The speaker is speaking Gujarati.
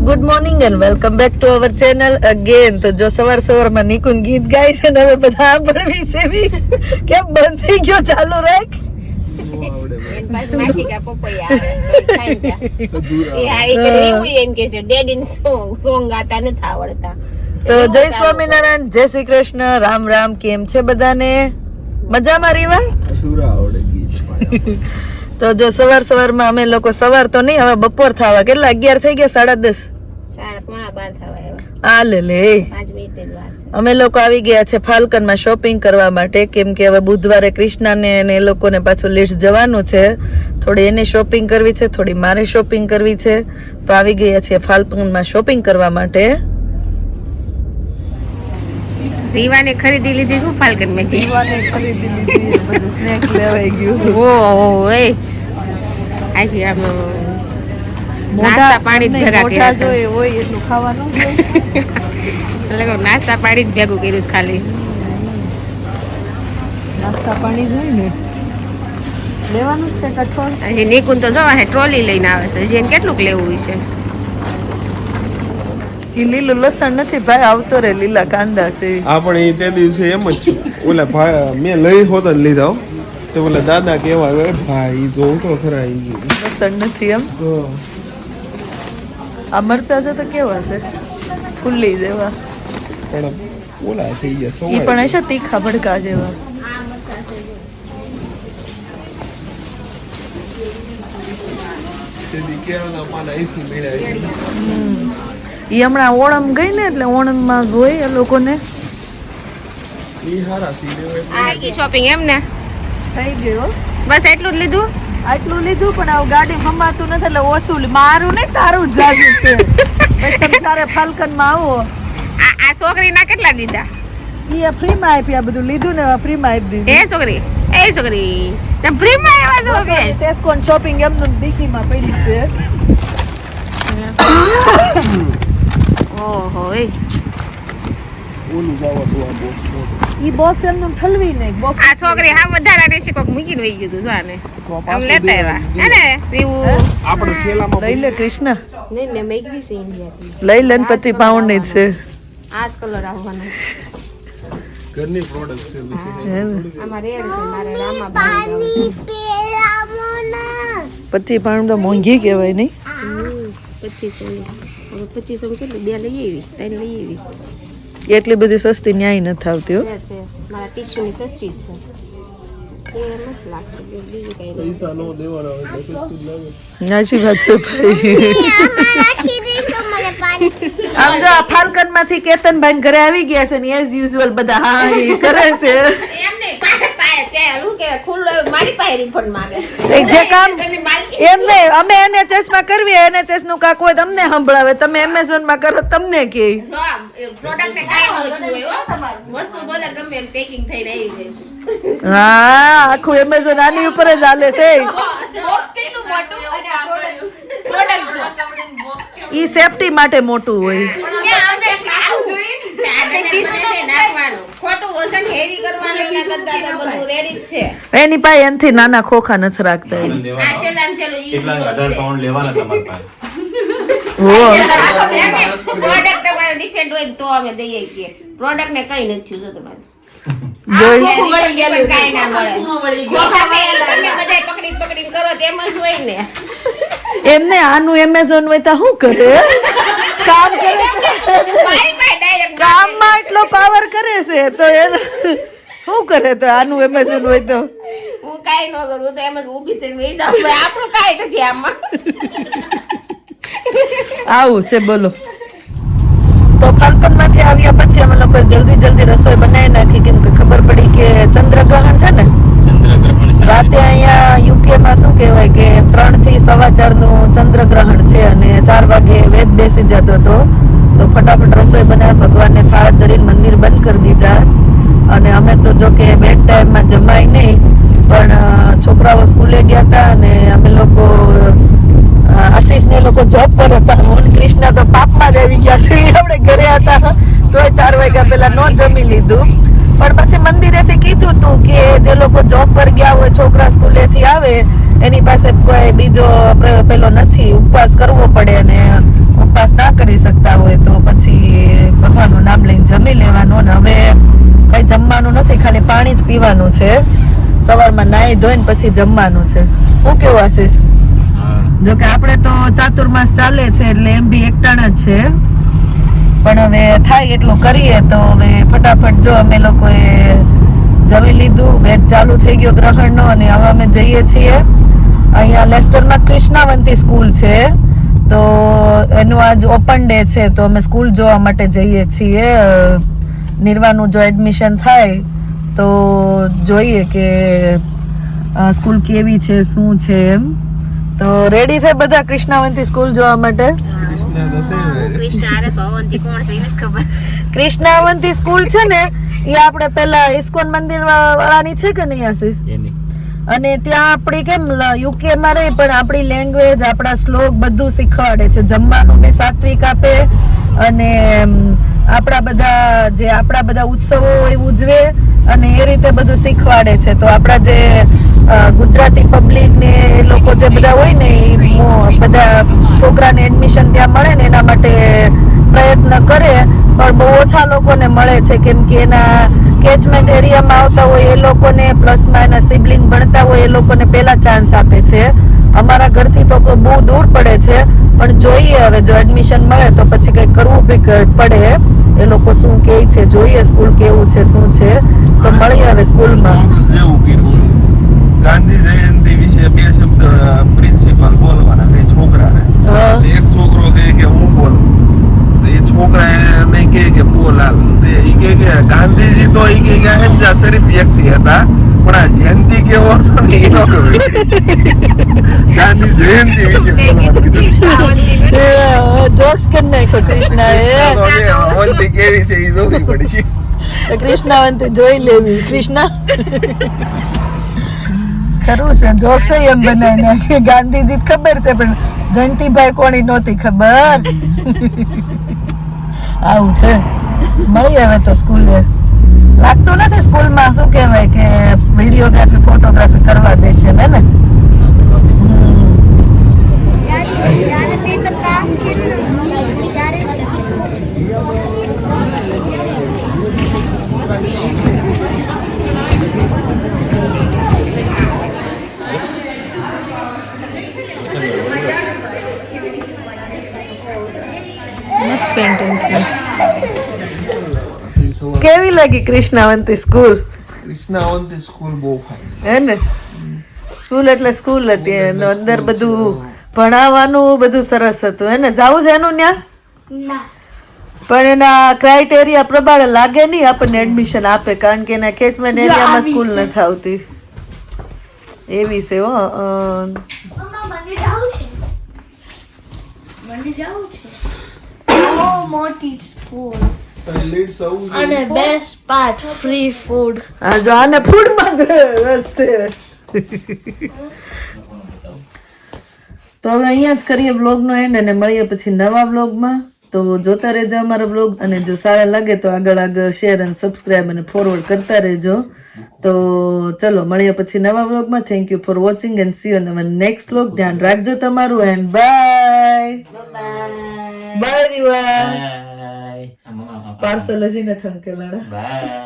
Good morning and welcome back to our channel again તો જો સવાર સવારમાં નિકુન ગીત ગાય છે ને હવે બધા સાંભળવી છે. બી કેમ બંધ થઈ ગયો? ચાલુ રાખ. તો જય સ્વામિનારાયણ, જય શ્રી કૃષ્ણ. રામ રામ. કેમ છે બધાને? મજામાં રીવા? આવડે ગીત તો જો સવાર સવારમાં અમે લોકો સવાર તો નહીં હવે બપોર થવા. કેટલા? અગિયાર થઈ ગયા સાડા દસ? આ લે લે. અમે લોકો આવી ગયા છે ફાલ્કનમાં શોપિંગ કરવા માટે કેમ કે હવે બુધવારે કૃષ્ણાને અને એ લોકોને પાછું લેટ જવાનું છે. થોડી એને શોપિંગ કરવી છે થોડી મારે શોપિંગ કરવી છે. તો આવી ગયા છીએ ફાલ્કનમાં શોપિંગ કરવા માટે. રીવાને ખરીદી લીધી શું ફાલ્કન મેં ખરીદી લીધી બધું સ્નેક લેવાઈ ગયું. ઓ એ. આખી આમ નાસ્તા પાણી જ ભેગા કર્યા છે. હોય એટલું ખાવાનું એટલે નાસ્તા પાણી જ ભેગું કર્યું ખાલી. નાસ્તા પાણી જોઈએ ને. લેવાનું જ છે કઠોળ હજી નિકુન તો જો ટ્રોલી લઈને આવે છે. જેને કેટલુંક લેવું છે. ઈ લીલું લસણ નથી ભાઈ આવતો રે લીલા કાંદા છે. આપણે એ તે દિવસે એમ જ ઓલા ભાઈ મેં લઈ હોત જ લીધા તો ઓલા દાદા કેવા "એ ભાઈ જોઉં તો ખરા લસણ નથી એમ. આ મરચા છે તો કેવા છે? ફુલ્લી જેવા. પણ ઓલા થઈ ગયા સવાય પણ હશે તીખા ભડકા જેવા. પાન મળ્યા ઈ હમણાં ઓણમ ગઈ ને એટલે ઓણમમાં જોઈ એ લોકોને. ઈ હારા સીડે હોય. આ ગઈ શોપિંગ એમ ને? થઈ ગયો બસ એટલું જ લીધું? આટલું લીધું પણ આવું ગાડી ફમાતું નથી એટલે ઓછું મારું નહીં તારું જ જાજુ છે. તમે તારે ફાલ્કનમાં આવો. આ છોકરીના કેટલા દીધા? એ ફ્રીમાં આપ્યા બધું લીધું ને ફ્રીમાં આપી એ છોકરી એ છોકરી. ફ્રીમાં આવ્યા છો દીધું ટેસ્કોન શોપિંગ એમનું પડી છે. એ ઓલું જાવા તો આ બોક્સ ઈ બોક્સ એમનું ઠલવી ને બોક્સ આ છોકરી હા વધારાને છે કોક મૂકીને વહી ગયું જો આને. આમ લેતા આવ્યા. હે ને એવું આપણે થેલામાં લઈ લે કૃષ્ણ. નહીં મેં મેગવી છે ઇન્ડિયાથી. લઈ લે ને પછી પાઉન્ડની જ છે. આજ કલર આવવાનો. ઘરની પ્રોડક્ટ છે બીજી નહીં. આમાં રેડ છે મારે રામા બાઈ પછી પાઉન્ડ તો મોંઘી કહેવાય નહીં. પચીસો ની હવે પચીસો કેટલી બે લઈ આવી ત્રણ લઈ આવી. એટલી બધી સસ્તી ન્યાય નથી આવતી હો. મારા ટીશ્યુ ની સસ્તી છે ફાલ્કનમાંથી કેતનભાઈ ઘરે આવી ગયા છે ને એઝ યુઝ્યુઅલ બધા હા એ કરે છે. અમે એનએચએસમાં કરવી એનએચએસનું કાક હોય તમને સંભળાવે તમે એમેઝોનમાં કરો તમને કે. જો આ પ્રોડક્ટ ને કાંઈ ન છુએ હો. વસ્તુ બોલે ગમે એમ પેકિંગ થઈને આવી જાય. હા આખું એમેઝોન આની ઉપર જ હાલે છે. બોક્સ કેટલું મોટું? અને આ પ્રોડક્ટ પ્રોડક્ટ જો. ઈ સેફટી માટે મોટું હોય. ખોટું વજન હેવી કરવાનું એના કરતા તો બધું રેડી જ છે. એની પાસે એનથી નાના ખોખા નથી રાખતા આ છેલ્લામાં છેલ્લું ઈ કેટલા zero અઢાર છે. પાઉન્ડ લેવાના તમારી પાસે પ્રોડક્ટ તમારો ડિફરન્ટ હોય તો અમે દઈએ કે. પ્રોડક્ટ ને કઈ નથી થયું તમારે. જોઈ આ પણ કાંઈ ના મળે. તમે તમે બધાય પકડી પકડીને કરો તેમ જ હોય ને. એમને આનું એમેઝોન હોય તો શું કરે? કામ કરે મારી પાસે ડાયરેક્ટ કામમાં એટલો પાવર કરે છે તો એ શું કરે તો આનું એમેઝોન હોય તો? હું કાઈ ન કરું તો એમ જ ઊભી થઈને વહી જાઉં ભાઈ આપણું કાંઈ નથી આમાં. આવું છે બોલો. તો ફાલ્કનમાંથી આવ્યા પછી અમે લોકો જલ્દી જલ્દી રસોઈ બનાવી નાખી કેમ કે ખબર પડી કે ચંદ્રગ્રહણ છે ને? રાતે અહીંયા યુકે માં શું કહેવાય કે ત્રણથી સવા ચારનું ચંદ્રગ્રહણ છે અને ચાર વાગે વેદ બેસી જતો હતો. તો ફટાફટ રસોઈ બનાવી, ભગવાનને થાળ ધરીને મંદિર બંધ કરી દીધા. અને અમે તો જો કે બે ટાઈમમાં જમાય નહીં, પણ છોકરાઓ સ્કૂલે ગયા હતા અને અમે લોકો આશીષને લોકો જોબ પર હતા. હું કૃષ્ણ તો પાપમાં જ આવી ગયા છે. આપણે ઘરે હતા. તોય ચાર વાગ્યા પહેલા ન જમી લીધું. પણ પછી મંદિરેથી કીધું તું કે જે લોકો જોબ પર ગયા હોય, છોકરા સ્કૂલેથી આવે, એની પાસે કોઈ બીજો પેલો નથી. ઉપવાસ કરવો પડે કરી શકતા હોય તો પછી ભગવાનનું નામ લઈને જમી લેવાનું અને હવે કંઈ જમવાનું નથી ખાલી પાણી જ પીવાનું છે. સવારમાં નાહી ધોઈને પછી જમવાનું છે. હું કેવું આશીષ? જો કે આપણે તો ચાતુર્માસ ચાલે છે એટલે એમ બી એકટાણ જ છે. પણ હવે થાય એટલું કરીએ તો હવે ફટાફટ જો અમે લોકોએ જમી લીધું વેદ ચાલુ થઈ ગયો ગ્રહણનો અને હવે અમે જઈએ છીએ. અહીંયા લેસ્ટરમાં કૃષ્ણાવંતી સ્કૂલ છે. તો એનું આજ ઓપન ડે છે, તો અમે સ્કૂલ જોવા માટે જઈએ છીએ. નિર્વાનું જો એડમિશન થાય, તો જોઈએ કે સ્કૂલ કેવી છે, શું છે એમ. તો રેડી છે બધા કૃષ્ણાવંતી સ્કૂલ જોવા માટે? કૃષ્ણાવંતી સ્કૂલ છે ને એ આપણે પેલા ઇસ્કોન મંદિર વાળાની છે કે નહીં આશીષ? અને ત્યાં આપણી કેમ યુકે માં રહી પણ આપણી લેંગ્વેજ આપણા શ્લોક બધું શીખવાડે છે. જમવાનું બી સાત્વિક આપે અને આપણા બધા જે, આપણા બધા ઉત્સવો હોય ઉજવે અને એ રીતે બધું શીખવાડે છે. તો આપણા જે ગુજરાતી પબ્લિક ને એ લોકો જે બધા હોય ને, એ બધા છોકરાને એડમિશન ત્યાં મળે ને, એના માટે પ્રયત્ન કરે. પણ બહુ ઓછા લોકોને મળે છે. કેમ કે એના કેચમેન્ટ એરિયામાં આવતા હોય એ લોકોને પ્લસમાં એના સિબલિંગ ભણતા એ લોકોને પહેલા ચાન્સ આપે છે. અમારા ઘરથી તો બહુ દૂર પડે છે પણ જોઈએ હવે જો એડમિશન મળે તો પછી કંઈક કરવું બી પડે. એ લોકો શું કહે છે જોઈએ સ્કૂલ કેવું છે શું છે. તો મળીએ હવે સ્કૂલમાં ગાંધી જયંતિ વિશે બે શબ્દ પ્રિન્સિપલ બોલવાના કે છોકરાને. એક છોકરો કહે કે હું બોલું. એ છોકરા એને કહે કે બોલાલ તે ઈ કે ગાંધીજી તો એ કે અહિંસા શરીફ વ્યક્તિ હતા પણ આ જયંતિ કેવો હતો ને એ ન ખબર ગાંધી જયંતિ વિશે જોક્સ કરી નાખ્યો કૃષ્ણા એ તો કેવી છે એ જોવી પડશે કૃષ્ણાવંતી જોઈ લેવી કૃષ્ણા ખરું છે જોક્સ એમ બનાવી ગાંધીજી ખબર છે પણ જયંતિભાઈ કોણી નહોતી ખબર આવું છે. મળી આવે તો સ્કૂલે લાગતું નથી સ્કૂલમાં શું કહેવાય કે વિડીયોગ્રાફી ફોટોગ્રાફી કરવા દેશે છે ને? કેવી લાગી કૃષ્ણાવંતી સ્કૂલ? કૃષ્ણાવંતી સ્કૂલ બહુ ફાઇન હે ને? સ્કૂલ એટલે સ્કૂલ હતી એનું અંદર બધું ભણાવવાનું બધું સરસ હતું. હે ને? જાવું છે એનું ત્યાં? પણ એના ક્રાઇટેરિયા પ્રમાણે લાગે નહીં આપણને એડમિશન આપે કારણ કે એના કેચમેન્ટ એરિયામાં સ્કૂલ નથી આવતી. એવી છે હો અ, મમ્મા મને જાવું છે? મને જાવું છે? બહુ મોટી સ્કૂલ. અને બેસ્ટ પાર્ટ ફ્રી ફૂડ આ જો આને ફૂડમાં માં રસ છે તો હવે અહીંયા જ કરીએ વ્લોગનો એન્ડ અને મળીએ પછી નવા વ્લોગમાં તો જોતા રહેજો અમારો વ્લોગ અને જો સારા લાગે તો આગળ આગળ શેર અને સબસ્ક્રાઇબ અને ફોરવર્ડ કરતા રહેજો. તો ચલો મળીએ પછી નવા વ્લોગમાં thank you for watching and see you our next blog ધ્યાન રાખજો તમારું and bye bye bye parcel જ નથી અંકેલાડા બાય.